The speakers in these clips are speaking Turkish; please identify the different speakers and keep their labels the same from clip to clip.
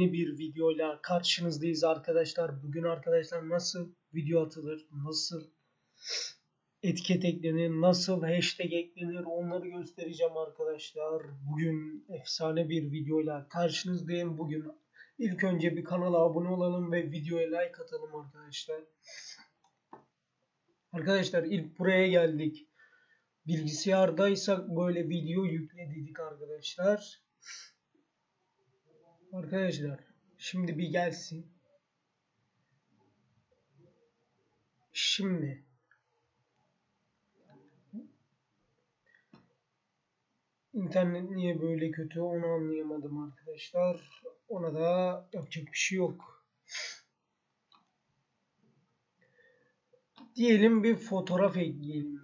Speaker 1: yeni bir videoyla karşınızdayız arkadaşlar. Bugün arkadaşlar nasıl video atılır, nasıl etiket eklenir, nasıl hashtag eklenir onları göstereceğim arkadaşlar. Bugün efsane bir videoyla karşınızdayım. Bugün ilk önce bir kanala abone olalım ve videoya like atalım arkadaşlar. Arkadaşlar ilk buraya geldik. Bilgisayardaysak böyle video yükledik arkadaşlar. Arkadaşlar şimdi bir gelsin. Şimdi internet niye böyle kötü onu anlayamadım arkadaşlar. Ona da yapacak bir şey yok. Diyelim bir fotoğraf ekleyelim.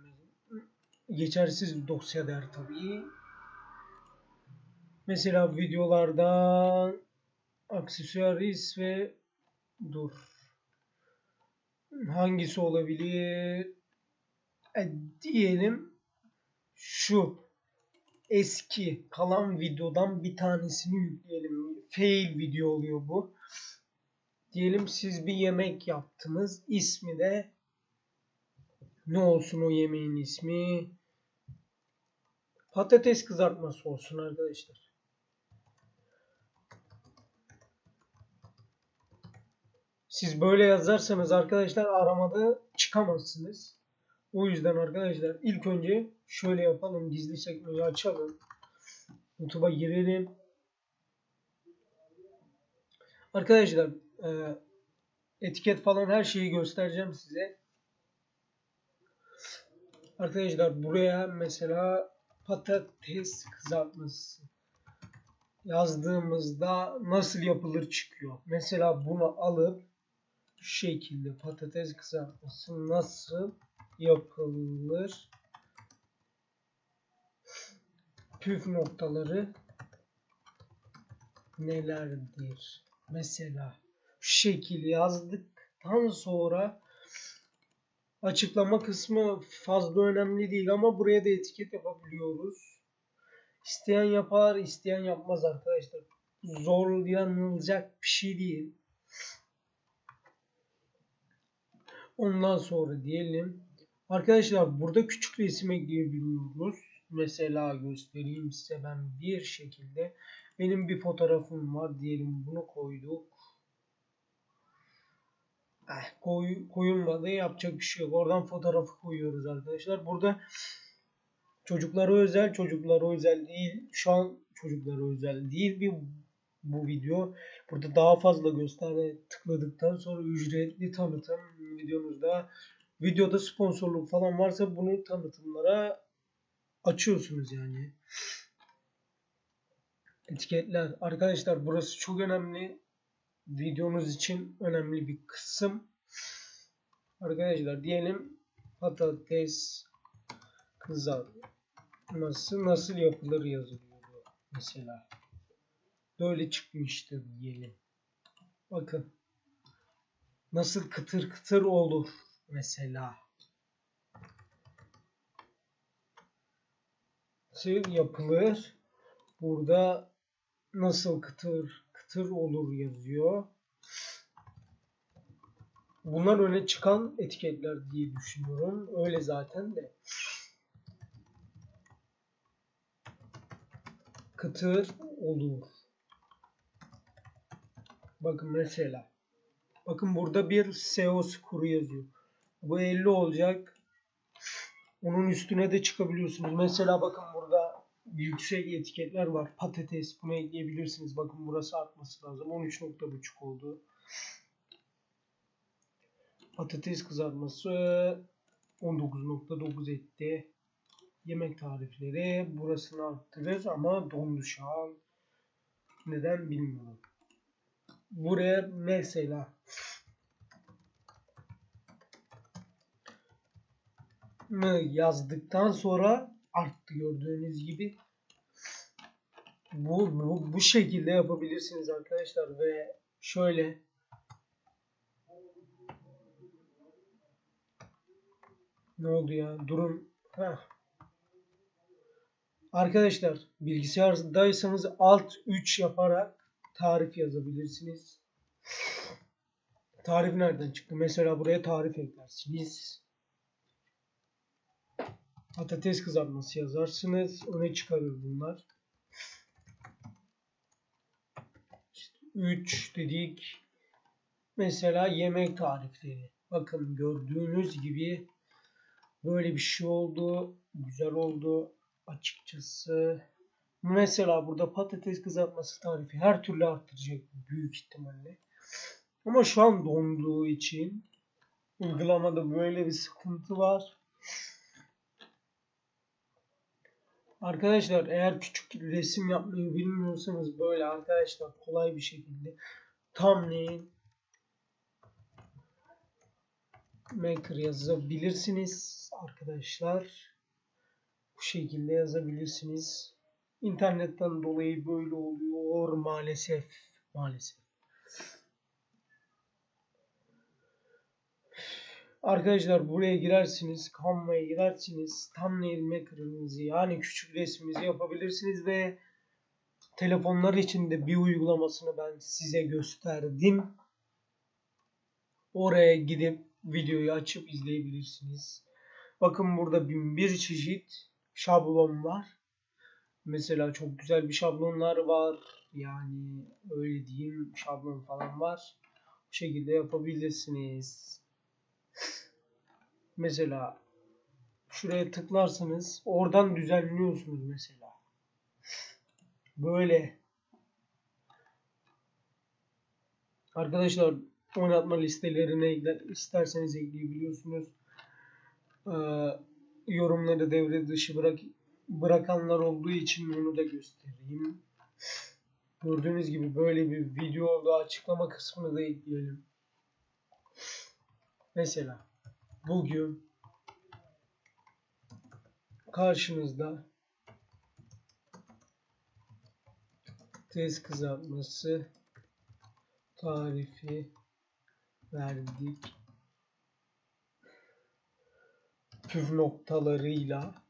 Speaker 1: Geçersiz dosya der tabii. Mesela videolardan aksesuaris ve dur. Hangisi olabilir? E, diyelim şu eski kalan videodan bir tanesini yükleyelim. Fail video oluyor bu. Diyelim siz bir yemek yaptınız. İsmi de ne olsun o yemeğin ismi? Patates kızartması olsun arkadaşlar. Siz böyle yazarsanız arkadaşlar aramada çıkamazsınız. O yüzden arkadaşlar ilk önce şöyle yapalım. Gizli sekmeyi açalım. YouTube'a girelim. Arkadaşlar e, etiket falan her şeyi göstereceğim size. Arkadaşlar buraya mesela patates kızartması yazdığımızda nasıl yapılır çıkıyor. Mesela bunu alıp şekilde patates kızartması nasıl yapılır püf noktaları nelerdir? Mesela şu şekil yazdıktan sonra açıklama kısmı fazla önemli değil ama buraya da etiket yapabiliyoruz. İsteyen yapar, isteyen yapmaz arkadaşlar. Zorlanılacak bir şey değil. Ondan sonra diyelim. Arkadaşlar burada küçük resim ekleyebiliyoruz. Mesela göstereyim size ben bir şekilde. Benim bir fotoğrafım var diyelim bunu koyduk. Eh, koy, koyulmadı yapacak bir şey yok. Oradan fotoğrafı koyuyoruz arkadaşlar. Burada çocuklara özel, çocuklara özel değil. Şu an çocuklara özel değil bir bu video. Burada daha fazla gösterge tıkladıktan sonra ücretli tanıtım videomuzda videoda sponsorluk falan varsa bunu tanıtımlara açıyorsunuz yani. Etiketler. Arkadaşlar burası çok önemli. Videonuz için önemli bir kısım. Arkadaşlar diyelim patates kızartması nasıl yapılır yazılıyor mesela. Böyle çıkmıştır diyelim. Bakın. Nasıl kıtır kıtır olur mesela. Nasıl yapılır? Burada nasıl kıtır kıtır olur yazıyor. Bunlar öne çıkan etiketler diye düşünüyorum. Öyle zaten de. Kıtır olur. Bakın mesela. Bakın burada bir SEO skuru yazıyor. Bu 50 olacak. Onun üstüne de çıkabiliyorsunuz. Mesela bakın burada yüksek etiketler var. Patates bunu ekleyebilirsiniz. Bakın burası artması lazım. 13.5 oldu. Patates kızartması 19.9 etti. Yemek tarifleri burasını arttırır ama dondu şu an. Neden bilmiyorum. Buraya mesela mı yazdıktan sonra arttı gördüğünüz gibi. Bu, bu, bu şekilde yapabilirsiniz arkadaşlar ve şöyle ne oldu ya durun Heh. arkadaşlar bilgisayardaysanız alt 3 yaparak tarif yazabilirsiniz. Tarif nereden çıktı? Mesela buraya tarif eklersiniz. Patates kızartması yazarsınız. Öne çıkarır bunlar. 3 dedik. Mesela yemek tarifleri. Bakın gördüğünüz gibi böyle bir şey oldu. Güzel oldu açıkçası. Mesela burada patates kızartması tarifi her türlü arttıracak büyük ihtimalle. Ama şu an donduğu için uygulamada böyle bir sıkıntı var. Arkadaşlar eğer küçük resim yapmayı bilmiyorsanız böyle arkadaşlar kolay bir şekilde thumbnail maker yazabilirsiniz arkadaşlar. Bu şekilde yazabilirsiniz. İnternetten dolayı böyle oluyor maalesef. Maalesef. Arkadaşlar buraya girersiniz, Canva'ya girersiniz, thumbnail maker'ınızı yani küçük resminizi yapabilirsiniz ve telefonlar için de bir uygulamasını ben size gösterdim. Oraya gidip videoyu açıp izleyebilirsiniz. Bakın burada bin bir çeşit şablon var. Mesela çok güzel bir şablonlar var. Yani öyle diyeyim şablon falan var. Bu şekilde yapabilirsiniz. Mesela şuraya tıklarsanız oradan düzenliyorsunuz mesela. Böyle. Arkadaşlar oynatma listelerine isterseniz ekleyebiliyorsunuz. Ee, yorumları devre dışı bırak bırakanlar olduğu için onu da göstereyim. Gördüğünüz gibi böyle bir video oldu. Açıklama kısmını da ekleyelim. Mesela bugün karşınızda tez kızartması tarifi verdik. Püf noktalarıyla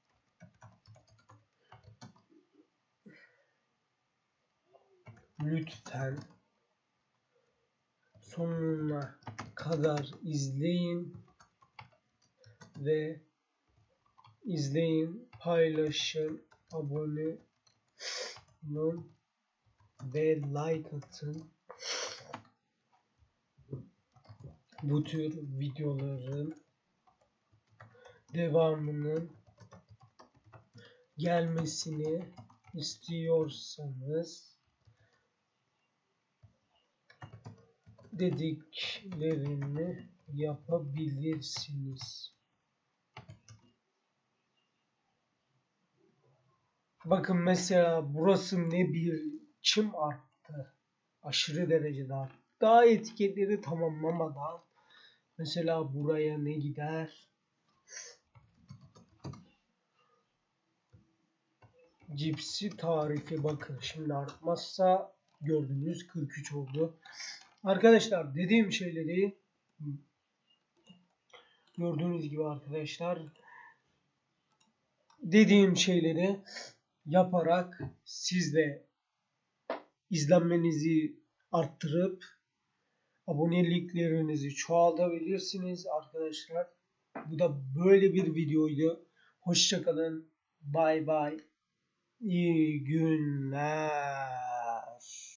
Speaker 1: lütfen sonuna kadar izleyin ve izleyin, paylaşın, abone olun ve like atın. Bu tür videoların devamının gelmesini istiyorsanız dediklerini yapabilirsiniz. Bakın mesela burası ne biçim arttı. Aşırı derecede arttı. Daha etiketleri tamamlamadan mesela buraya ne gider? Cipsi tarifi bakın şimdi artmazsa gördüğünüz 43 oldu. Arkadaşlar dediğim şeyleri gördüğünüz gibi arkadaşlar dediğim şeyleri yaparak siz de izlenmenizi arttırıp aboneliklerinizi çoğaltabilirsiniz arkadaşlar. Bu da böyle bir videoydu. Hoşçakalın. Bay bay. İyi günler.